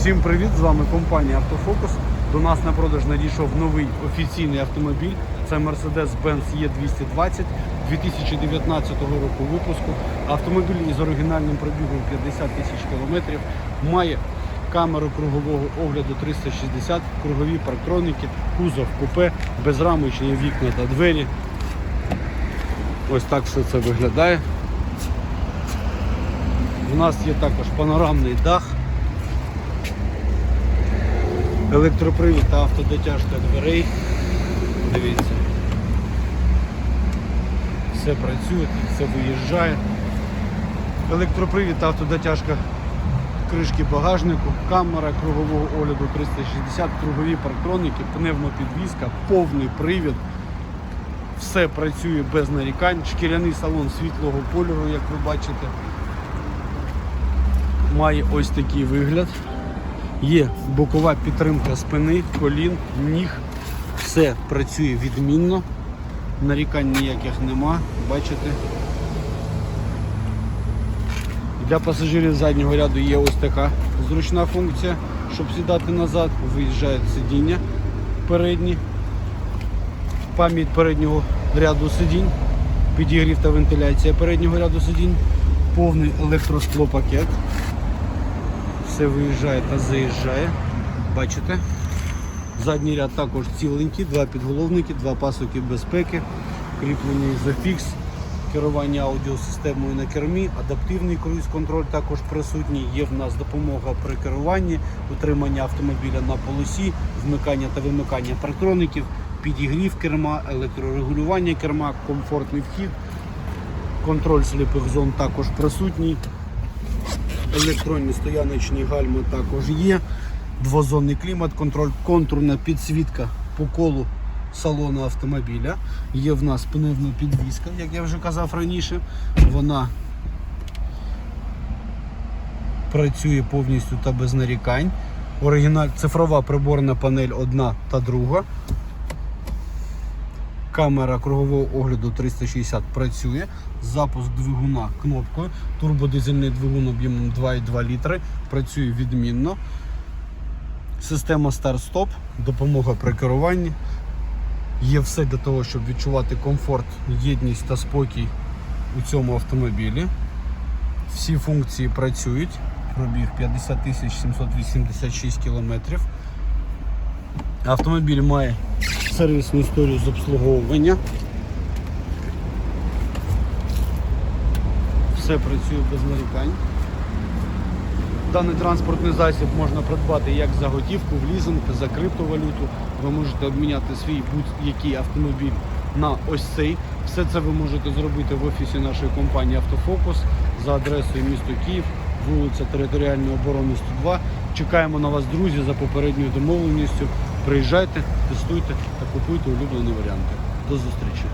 Всім привіт! З вами компанія Автофокус. До нас на продаж надійшов новий офіційний автомобіль. Це Mercedes-Benz E220 2019 року випуску. Автомобіль із оригінальним пробігом 50 тисяч кілометрів. Має камеру кругового огляду 360, кругові парктроники, кузов купе, безрамочні вікна та двері. Ось так все це виглядає. У нас є також панорамний дах, електропривід та автодотяжка дверей. Дивіться. Все працює, все виїжджає. Електропривід та автодотяжка кришки багажнику, камера кругового огляду 360, кругові парктроники, пневмопідвізка, повний привід. Все працює без нарікань. Шкіряний салон світлого кольору, як ви бачите має ось такий вигляд. Є бокова підтримка спини, колін, ніг. Все працює відмінно. Нарікань ніяких нема, бачите. Для пасажирів заднього ряду є ось така зручна функція, щоб сідати назад, виїжджають сидіння передні, пам'ять переднього ряду сидінь, підігрів та вентиляція переднього ряду сидінь, повний електросклопакет все виїжджає та заїжджає. Бачите? Задній ряд також ціленький, два підголовники, два пасоки безпеки, кріплені зафікс, керування аудіосистемою на кермі, адаптивний круїз-контроль також присутній. Є в нас допомога при керуванні, утримання автомобіля на полосі, вмикання та вимикання парктроників, підігрів керма, електрорегулювання керма, комфортний вхід, контроль сліпих зон також присутній. Електронні стояночні гальми також є. Двозонний клімат, контроль, контурна підсвітка по колу салону автомобіля. Є в нас пневмопідвізка, як я вже казав раніше. Вона працює повністю та без нарікань. Оригіналь, цифрова приборна панель одна та друга. Камера кругового огляду 360 працює. Запуск двигуна кнопкою. Турбодизельний двигун об'ємом 2,2 літри. Працює відмінно. Система старт-стоп, допомога при керуванні. Є все для того, щоб відчувати комфорт, єдність та спокій у цьому автомобілі. Всі функції працюють. Пробіг 50 786 кілометрів. Автомобіль має сервісну історію з обслуговування. Все працює без нарікань. Даний транспортний засіб можна придбати як за готівку, в лізинг, за криптовалюту. Ви можете обміняти свій будь-який автомобіль на ось цей. Все це ви можете зробити в офісі нашої компанії Автофокус за адресою місто Київ, вулиця Територіальної оборони 102. Чекаємо на вас, друзі, за попередньою домовленістю. Приїжджайте, тестуйте та купуйте улюблені варіанти. До зустрічі!